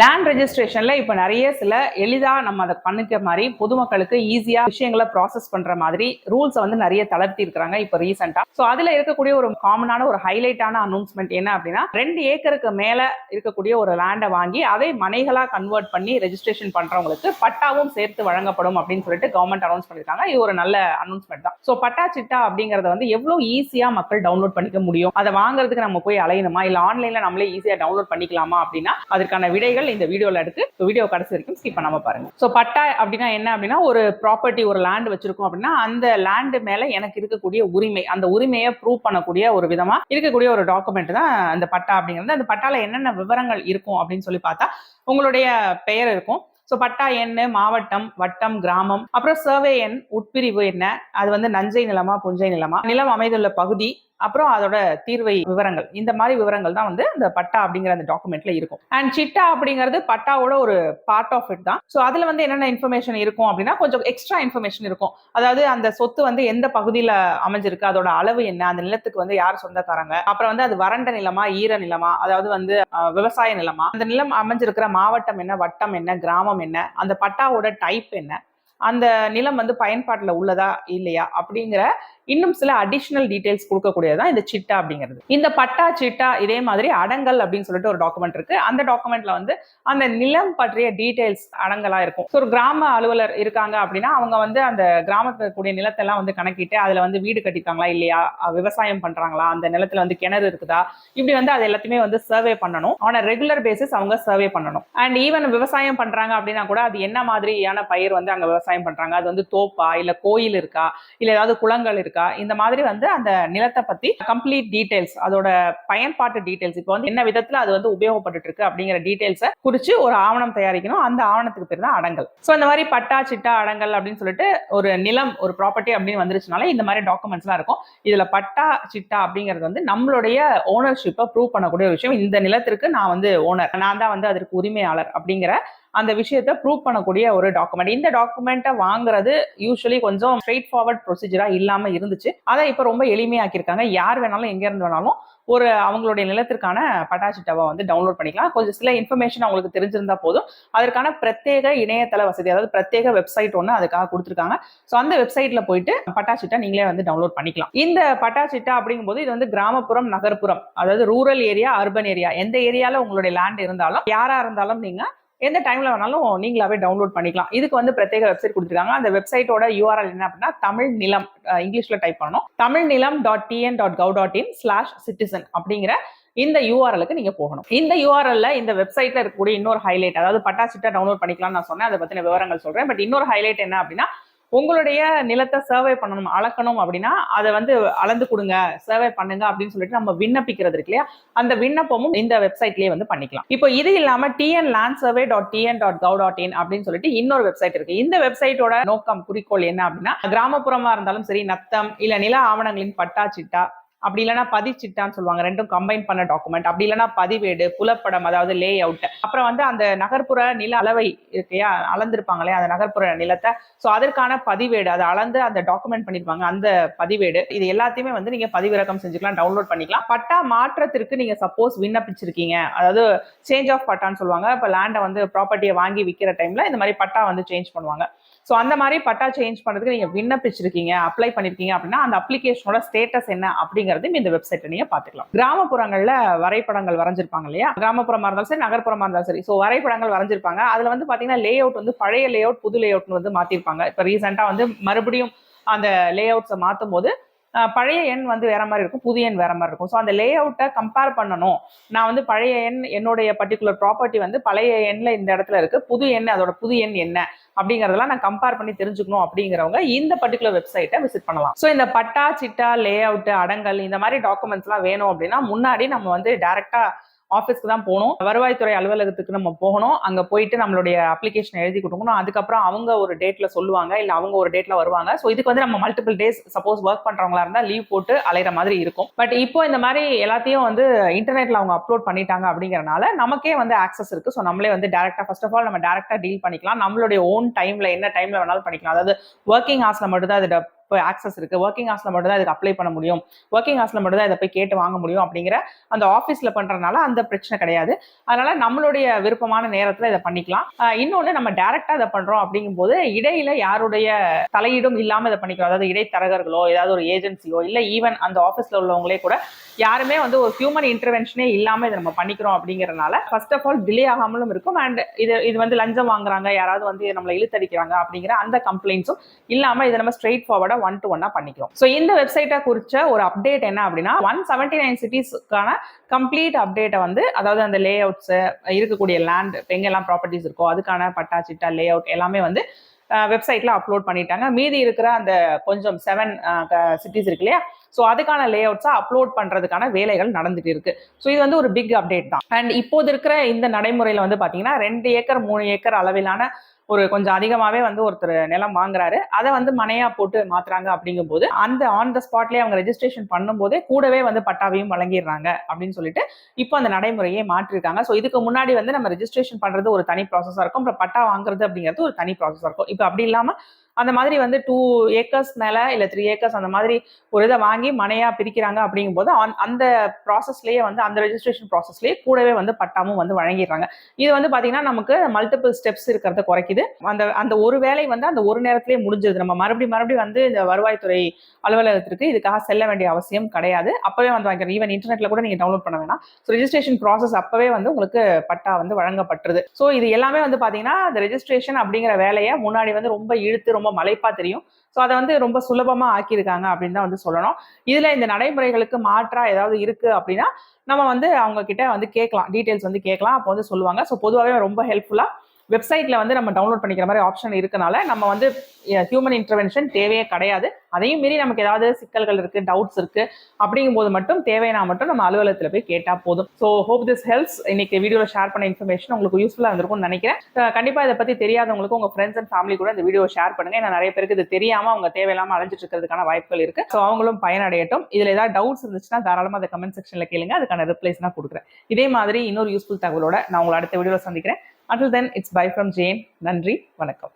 Land ரெஜிஸ்ட்ரேஷன்ல இப்ப நிறைய சில எளிதா நம்ம அதை பண்ணிக்கிற மாதிரி பொதுமக்களுக்கு ஈஸியா விஷயங்களை ப்ராசஸ் பண்ற மாதிரி ரூல்ஸை வந்து நிறைய தளர்த்தி இருக்கிறாங்க இப்போ ரீசெண்டா ஸோ அதுல இருக்கக்கூடிய ஒரு காமனான ஒரு ஹைலைட்டான அனௌன்ஸ்மெண்ட் என்ன அப்படின்னா ரெண்டு ஏக்கருக்கு மேல இருக்கக்கூடிய ஒரு லேண்டை வாங்கி அதை மனைகளா கன்வெர்ட் பண்ணி ரெஜிஸ்ட்ரேஷன் பண்றவங்களுக்கு பட்டாவும் சேர்த்து வழங்கப்படும் அப்படின்னு சொல்லிட்டு கவர்மெண்ட் அனௌன்ஸ் பண்ணிருக்காங்க இது ஒரு நல்ல அனௌன்ஸ்மெண்ட் தான். ஸோ பட்டா சிட்டா அப்படிங்கறத வந்து எவ்வளவு ஈஸியா மக்கள் டவுன்லோட் பண்ணிக்க முடியும்? அதை வாங்குறதுக்கு நம்ம போய் அலையணுமா? இல்ல ஆன்லைன்ல நம்மளே ஈஸியா டவுன்லோட் பண்ணிக்கலாமா அப்படின்னா அதற்கான விடைகள் இந்த வீடியோவில் இருக்கு. வீடியோ கடைசி வரைக்கும் ஸ்கிப் பண்ணாமல் பாருங்க. ஸோ பட்டா அப்படின்னா என்ன அப்படின்னா ஒரு ப்ராப்பர்ட்டி ஒரு லேண்ட் வச்சிருக்கோம் அப்படின்னா அந்த லேண்டு மேல எனக்கு இருக்கக்கூடிய உரிமை அந்த உரிமையை ப்ரூவ் பண்ணக்கூடிய ஒரு விதமா இருக்கக்கூடிய ஒரு டாக்குமெண்ட் தான் அந்த பட்டா அப்படிங்கிறது. அந்த பட்டால என்னென்ன விவரங்கள் இருக்கும் அப்படின்னு சொல்லி பார்த்தா உங்களுடைய பெயர் இருக்கும். ஸோ பட்டா எண் மாவட்டம் வட்டம் கிராமம் அப்புறம் சர்வே எண் உட்பிரிவு என்ன அது வந்து நஞ்சை நிலமா புஞ்சை நிலமா நிலம் அமைந்துள்ள பகுதி அப்புறம் அதோட தீர்வை விவரங்கள். இந்த மாதிரி விவரங்கள் தான் வந்து அந்த பட்டா அப்படிங்கிற அந்த டாக்குமெண்ட்ல இருக்கும். அண்ட் சிட்டா அப்படிங்கிறது பட்டாவோட ஒரு பார்ட் ஆஃப் இட் தான். ஸோ அதுல வந்து என்னென்ன இன்ஃபர்மேஷன் இருக்கும் அப்படின்னா கொஞ்சம் எக்ஸ்ட்ரா இன்ஃபர்மேஷன் இருக்கும். அதாவது அந்த சொத்து வந்து எந்த பகுதியில அமைஞ்சிருக்கு அதோட அளவு என்ன அந்த நிலத்துக்கு வந்து யார் சொந்தக்காரங்க அப்புறம் வந்து அது வறண்ட நிலமா ஈர நிலமா அதாவது வந்து விவசாய நிலமா அந்த நிலம் அமைஞ்சிருக்கிற மாவட்டம் என்ன வட்டம் என்ன கிராமம் என்ன அந்த பட்டாவோட டைப் என்ன அந்த நிலம் வந்து பயன்பாட்டில் உள்ளதா இல்லையா அப்படிங்கிற இன்னும் சில அடிஷ்னல் டீடைல்ஸ் கொடுக்கக்கூடியதான் இந்த சிட்டா அப்படிங்கிறது. இந்த பட்டா சிட்டா இதே மாதிரி அடங்கல் அப்படின்னு சொல்லிட்டு ஒரு டாக்குமெண்ட் இருக்கு. அந்த டாக்குமெண்ட்ல வந்து அந்த நிலம் பற்றிய டீடைல்ஸ் அடங்கலா இருக்கும். ஸோ ஒரு கிராம அலுவலர் இருக்காங்க அப்படின்னா அவங்க வந்து அந்த கிராமத்துல இருக்கக்கூடிய நிலத்தெல்லாம் வந்து கணக்கிட்டு அதுல வந்து வீடு கட்டிருக்காங்களா இல்லையா? விவசாயம் பண்றாங்களா? அந்த நிலத்துல வந்து கிணறு இருக்குதா? இப்படி வந்து அது எல்லாத்தையுமே வந்து சர்வே பண்ணணும். ஆன் ரெகுலர் பேசிஸ் அவங்க சர்வே பண்ணணும். அண்ட் ஈவன் விவசாயம் பண்றாங்க அப்படின்னா கூட அது என்ன மாதிரியான பயிர் வந்து அங்க விவசாயம் பண்றாங்க? அது வந்து தோப்பா? இல்ல கோயில் இருக்கா? இல்ல ஏதாவது குளங்கள் இருக்கா? இந்த மாதிரி வந்து அந்த நிலத்தை பத்தி கம்ப்ளீட் டீடைல்ஸ் அதோட பயன்பாட்டு டீடைல்ஸ் இப்போ வந்து என்ன விதத்துல அது வந்து உபயோகப்பட்டு இருக்கு அப்படிங்கிற டீடைல்ஸை குறிச்சு ஒரு ஆவணம் தயாரிக்கணும். அந்த ஆவணத்துக்கு பேர் தான் அடங்கல். ஸோ இந்த மாதிரி பட்டா சிட்டா அடங்கல் அப்படின்னு சொல்லிட்டு ஒரு நிலம் ஒரு ப்ராப்பர்ட்டி அப்படின்னு வந்துருச்சுனால இந்த மாதிரி டாக்குமெண்ட்ஸ்லாம் இருக்கும். இதுல பட்டா சிட்டா அப்படிங்கிறது வந்து நம்மளுடைய ஓனர்ஷிப்பை ப்ரூவ் பண்ணக்கூடிய விஷயம். இந்த நிலத்திற்கு நான் வந்து ஓனர் நான் தான் வந்து அதற்கு உரிமையாளர் அப்படிங்கிற அந்த விஷயத்த ப்ரூவ் பண்ணக்கூடிய ஒரு டாக்குமெண்ட் இந்த டாக்குமெண்ட்டை வாங்குறது யூஸ்வலி கொஞ்சம் ஸ்ட்ரெயிட் ஃபார்வர்ட் ப்ரொசீஜராக இல்லாமல் இருந்துச்சு. அதை இப்போ ரொம்ப எளிமையாக்கியிருக்காங்க. யார் வேணாலும் எங்க இருந்து வேணாலும் ஒரு அவங்களுடைய நிலத்திற்கான பட்டாசிட்டாவை வந்து டவுன்லோட் பண்ணிக்கலாம். கொஞ்சம் சில இன்ஃபர்மேஷன் அவங்களுக்கு தெரிஞ்சிருந்தா போதும். அதற்கான பிரத்யேக இணையதள வசதி அதாவது பிரத்யேக வெப்சைட் ஒன்று அதுக்காக கொடுத்துருக்காங்க. ஸோ அந்த வெப்சைட்ல போயிட்டு பட்டாச்சிட்டா நீங்களே வந்து டவுன்லோட் பண்ணிக்கலாம். இந்த பட்டாசிட்டா அப்படிங்கும்போது இது வந்து கிராமப்புறம் நகர்ப்புறம் அதாவது ரூரல் ஏரியா அர்பன் ஏரியா எந்த ஏரியாவில் உங்களுடைய லேண்ட் இருந்தாலும் யாராக இருந்தாலும் நீங்கள் எந்த டைம்ல வேணாலும் நீங்களாவே டவுன்லோட் பண்ணிக்கலாம். இதுக்கு வந்து பிரத்யேக வெப்சைட் கொடுத்துருக்காங்க. அந்த வெப்சைட்டோட யூஆர்எல் என்ன அப்படின்னா தமிழ் நிலம் இங்கிலீஷில் இங்கிலீஷ்ல டைப் பண்ணணும். Tamil Nilam dot TN dot gov dot in slash citizen அப்படிங்கிற இந்த யூஆர்எலுக்கு நீங்க போகணும். இந்த யூஆர்எல்ல இந்த வெப்சைட்ல இருக்கக்கூடிய இன்னொரு ஹைலைட் அதாவது பட்டாசிட்டா டவுன்லோட் பண்ணிக்கலாம்னு நான் சொன்னேன். அதை பத்தின விவரங்கள் சொல்றேன். பட் இன்னொரு ஹைலைட் என்ன அப்படின்னா உங்களுடைய நிலத்தை சர்வே பண்ணணும் அளக்கணும் அப்படின்னா அதை வந்து அளந்து கொடுங்க சர்வே பண்ணுங்க அப்படின்னு சொல்லிட்டு நம்ம விண்ணப்பிக்கிறது இருக்கு இல்லையா? அந்த விண்ணப்பமும் இந்த வெப்சைட்லயே வந்து பண்ணிக்கலாம். இப்போ இது இல்லாம TN land survey dot TN dot gov dot in அப்படின்னு சொல்லிட்டு இன்னொரு வெப்சைட் இருக்கு. இந்த வெப்சைட்டோட நோக்கம் குறிக்கோள் என்ன அப்படின்னா கிராமப்புறமா இருந்தாலும் சரி நத்தம் இல்ல நில ஆவணங்களின் பட்டா சிட்டா அப்படி இல்லைன்னா பதிச்சிட்டான்னு சொல்லுவாங்க. ரெண்டும் கம்பைன் பண்ண டாக்குமெண்ட் அப்படி இல்லைன்னா பதிவேடு புலப்படம் அதாவது லே அவுட் அப்புறம் வந்து அந்த நகர்ப்புற நில அளவை இருக்கையா அளந்திருப்பாங்களே அந்த நகர்ப்புற நிலத்தை. ஸோ அதற்கான பதிவேடு அதை அளந்து அந்த டாக்குமெண்ட் பண்ணிருப்பாங்க. அந்த பதிவேடு. இது எல்லாத்தையுமே வந்து நீங்க பதிவிறக்கம் செஞ்சுக்கலாம் டவுன்லோட் பண்ணிக்கலாம். பட்டா மாற்றத்திற்கு நீங்க சப்போஸ் விண்ணப்பிச்சிருக்கீங்க. அதாவது சேஞ்ச் ஆஃப் பட்டான்னு சொல்லுவாங்க. இப்போ லேண்டை வந்து ப்ராப்பர்ட்டியை வாங்கி விற்கிற டைம்ல இந்த மாதிரி பட்டா வந்து சேஞ்ச் பண்ணுவாங்க. ஸோ அந்த மாதிரி பட்டா சேஞ்ச் பண்ணுறதுக்கு நீங்கள் விண்ணப்பிச்சிருக்கீங்க அப்ளை பண்ணியிருக்கீங்க அப்படின்னா அந்த அப்ளிகேஷனோட ஸ்டேட்டஸ் என்ன அப்படிங்கிறதையும் இந்த வெப்சைட்டை நீங்கள் பார்த்துக்கலாம். கிராமப்புறங்களில் வரைபடங்கள் வரைஞ்சிருப்பாங்க இல்லையா? கிராமப்புறமாக இருந்தாலும் சரி நகர்ப்புறமாக இருந்தாலும் சரி. ஸோ வரைபடங்கள் வரைஞ்சிருப்பாங்க. அதில் வந்து பார்த்தீங்கன்னா லே அவுட் வந்து பழைய லே அவுட் புது லே அவுட்னு வந்து மாற்றிருப்பாங்க இப்போ ரீசெண்டாக வந்து மறுபடியும் அந்த லே அவுட்ஸை மாற்றும் போது பழைய எண் வந்து வேற மாதிரி இருக்கும் புது எண் வேற மாதிரி இருக்கும். ஸோ அந்த லே அவுட்டை கம்பேர் பண்ணணும். நான் வந்து பழைய எண் என்னுடைய பர்டிகுலர் ப்ராப்பர்ட்டி வந்து பழைய எண்ணில் இந்த இடத்துல இருக்கு புது எண் அதோட புது எண் என்ன? அப்படிங்கிறதெல்லாம் நான் கம்பேர் பண்ணி தெரிஞ்சுக்கணும் அப்படிங்கிறவங்க இந்த பர்டிகுலர் வெப்சைட்டை விசிட் பண்ணலாம். ஸோ இந்த பட்டா சிட்டா லே அவுட் அடங்கல் இந்த மாதிரி டாக்குமெண்ட்ஸ்லாம் வேணும் அப்படின்னா முன்னாடி நம்ம வந்து டேரெக்டாக ஆஃபீஸ்க்கு தான் போகணும். வருவாய்த்துறை அலுவலகத்துக்கு நம்ம போகணும். அங்கே போயிட்டு நம்மளுடைய அப்ளிகேஷன் எழுதி கொடுக்கணும். அதுக்கப்புறம் அவங்க ஒரு டேட்ல சொல்லுவாங்க. இல்லை அவங்க ஒரு டேட்ல வருவாங்க. ஸோ இதுக்கு வந்து நம்ம மல்டிபிள் டேஸ் சப்போஸ் ஒர்க் பண்ணுறவங்களா இருந்தால் லீவ் போட்டு அலைகிற மாதிரி இருக்கும். பட் இப்போ இந்த மாதிரி எல்லாத்தையும் வந்து இன்டர்நெட்ல அவங்க அப்லோட் பண்ணிட்டாங்க அப்படிங்கிறனால நமக்கே வந்து ஆக்சஸ் இருக்கு. ஸோ நம்மளே வந்து டேரெக்டாக ஃபர்ஸ்ட் ஆஃப் ஆல் நம்ம டேரெக்டாக டீல் பண்ணிக்கலாம். நம்மளுடைய ஓன் டைம்ல என்ன டைம்ல வேணாலும் பண்ணிக்கலாம். அதாவது ஒர்க்கிங் ஹார்ஸ்ல மட்டும் தான் இப்போ ஆக்சஸ் இருக்கு. ஒர்க்கிங் ஹார்ஸ்ல மட்டும் தான் இதுக்கு அப்ளை பண்ண முடியும். ஒர்க்கிங் ஹார்ஸ்ல மட்டும் தான் இதை போய் கேட்டு வாங்க முடியும் அப்படிங்கிற அந்த ஆஃபீஸ்ல பண்றதுனால அந்த பிரச்சனை கிடையாது. அதனால நம்மளுடைய விருப்பமான நேரத்தில் இதை பண்ணிக்கலாம். இன்னொன்று இன்னொன்னு நம்ம டைரக்டா இதை பண்றோம் அப்படிங்கும்போது இடையில யாருடைய தலையீடும் இல்லாம இதை பண்ணிக்கிறோம் அதாவது இடைத்தரகர்களோ ஏதாவது ஒரு ஏஜென்சியோ இல்லை ஈவன் அந்த ஆஃபீஸ்ல உள்ளவங்களே கூட யாருமே வந்து ஒரு ஹியூமன் இன்டர்வென்ஷனே இல்லாம இதை நம்ம பண்ணிக்கிறோம் அப்படிங்கிறனால ஃபர்ஸ்ட் ஆஃப் ஆல் டிலே ஆகாமலும் இருக்கும். அண்ட் இது இது வந்து லஞ்சம் வாங்குறாங்க. யாராவது வந்து நம்மளை இழுத்தடிக்கிறாங்க அப்படிங்கிற அந்த கம்ப்ளைண்ட்ஸும் இல்லாம இதை நம்ம ஸ்ட்ரெயிட் ஃபார்வர்டா ஒன் டு ஒன்னா பண்ணிக்கிறோம். ஸோ இந்த வெப்சைட்டை குறிச்ச ஒரு அப்டேட் என்ன அப்படின்னா ஒன் செவன்டி நைன் சிட்டிஸ்க்கான கம்ப்ளீட் அப்டேட்டை வந்து அதாவது அந்த லே அவுட்ஸு இருக்கக்கூடிய லேண்ட் எங்கெல்லாம் ப்ராப்பர்ட்டிஸ் இருக்கோ அதுக்கான பட்டா சிட்டா லே அவுட் எல்லாமே வந்து வெப்சைட்ல அப்லோட் பண்ணிட்டாங்க. மீதி இருக்கிற அந்த கொஞ்சம் செவன் சிட்டிஸ் இருக்கு இல்லையா ஸோ அதுக்கான லே அவுட்ஸை அப்லோட் பண்ணுறதுக்கான வேலைகள் நடந்துட்டு இருக்கு. ஸோ இது வந்து ஒரு பிக் அப்டேட் தான். அண்ட் இப்போது இருக்கிற இந்த நடைமுறையில் வந்து பார்த்தீங்கன்னா ரெண்டு ஏக்கர் மூணு ஏக்கர் அளவிலான ஒரு கொஞ்சம் அதிகமாகவே வந்து ஒருத்தர் நிலம் வாங்குறாரு. அதை வந்து மனையா போட்டு மாத்துறாங்க அப்படிங்கும்போது அந்த ஆன் த ஸ்பாட்லேயே அவங்க ரெஜிஸ்ட்ரேஷன் பண்ணும்போதே கூடவே வந்து பட்டாவையும் வழங்கிடுறாங்க அப்படின்னு சொல்லிட்டு இப்போ அந்த நடைமுறையை மாற்றிருக்காங்க. ஸோ இதுக்கு முன்னாடி வந்து நம்ம ரெஜிஸ்ட்ரேஷன் பண்ணுறது ஒரு தனி ப்ராசஸாக இருக்கும். அப்புறம் பட்டா வாங்குறது அப்படிங்கிறது ஒரு தனி ப்ராசஸாக இருக்கும். இப்போ அப்படி இல்லாமல் அந்த மாதிரி வந்து டூ ஏக்கர்ஸ் மேலே இல்லை த்ரீ ஏக்கர்ஸ் அந்த மாதிரி ஒரு இதை வாங்கி மனையாக பிரிக்கிறாங்க அப்படிங்கும்போது அந்த- அந்த ப்ராசஸ்லேயே வந்து அந்த ரெஜிஸ்ட்ரேஷன் ப்ராசஸ்லேயே கூடவே வந்து பட்டாமும் வந்து வழங்கிடுறாங்க. இது வந்து பார்த்தீங்கன்னா நமக்கு மல்டிபிள் ஸ்டெப்ஸ் இருக்கிறத குறைக்குது. அந்த அந்த ஒரு வேலை வந்து அந்த ஒரு நேரத்திலேயே முடிஞ்சது நம்ம மறுபடியும் மறுபடியும் வந்து இந்த வருவாய்த்துறை அலுவலகத்திற்கு இதுக்காக செல்ல வேண்டிய அவசியம் கிடையாது. அப்போவே வந்து வாங்கிக்கிறோம் ஈவன் இன்டர்நெட்டில் கூட நீங்கள் டவுன்லோட் பண்ண வேணாம். ஸோ ரெஜிஸ்ட்ரேஷன் ப்ராசஸ் அப்போவே வந்து உங்களுக்கு பட்டா வந்து வழங்கப்பட்டுருது. ஸோ இது எல்லாமே வந்து பார்த்தீங்கன்னா அந்த ரெஜிஸ்ட்ரேஷன் அப்படிங்கிற வேலையை முன்னாடி வந்து ரொம்ப இழுத்து ரொம்ப மலைப்பா தெரியும். ஸோ அதை வந்து ரொம்ப சுலபமா ஆக்கியிருக்காங்க அப்படின்னு தான் வந்து சொல்லணும். இதுல இந்த நடைமுறைகளுக்கு மாற்றா ஏதாவது இருக்கு அப்படின்னா நம்ம வந்து அவங்க கிட்ட வந்து கேட்கலாம். டீட்டெயில்ஸ் வந்து கேட்கலாம். அப்போ வந்து சொல்லுவாங்க. ஸோ பொதுவாகவே ரொம்ப ஹெல்ப்ஃபுல்லா வெப்சைட்ல வந்து நம்ம டவுன்லோட் பண்ணிக்கிற மாதிரி ஆப்ஷன் இருக்கனால நம்ம வந்து ஹியூமன் இன்டர்வென்ஷன் தேவையே கிடையாது. அதையும் மீறி நமக்கு ஏதாவது சிக்கல்கள் இருக்கு டவுட்ஸ் இருக்கு அப்படிங்கும்போது மட்டும் தேவையான மட்டும் நம்ம அலுவலகத்தில் போய் கேட்டா போதும். ஸோ ஹோப் திஸ் ஹெல்ப்ஸ் இன்னைக்கு வீடியோவில் ஷேர் பண்ண இன்ஃபர்மேஷன் உங்களுக்கு யூஸ்ஃபுல்லாக இருந்திருக்கும்னு நினைக்கிறேன். கண்டிப்பாக இதை பற்றி தெரியாதவங்களுக்கு உங்கள் ஃப்ரெண்ட்ஸ் அண்ட் ஃபேமிலி கூட இந்த வீடியோ ஷேர் பண்ணுங்க. ஏன்னா நிறைய பேருக்கு இது தெரியாமல் அவங்க தேவையில்லாமல் அலைஞ்சிட்டு இருக்கிறதுக்கான வாய்ப்புகள் இருக்கு. ஸோ அவங்களும் பயனடையட்டும். இதில் ஏதாவது டவுட்ஸ் இருந்துச்சுன்னா தாராளமாக அதை கமெண்ட் செக்ஷனில் கேளுங்க. அதுக்கான ரிப்ளைஸ் நான் கொடுக்குறேன். இதே மாதிரி இன்னொரு யூஸ்ஃபுல் தகவலோட நான் உங்களை அடுத்த வீடியோவில் சந்திக்கிறேன். Until then, it's bye from Jane. Nandri. Vanakkam.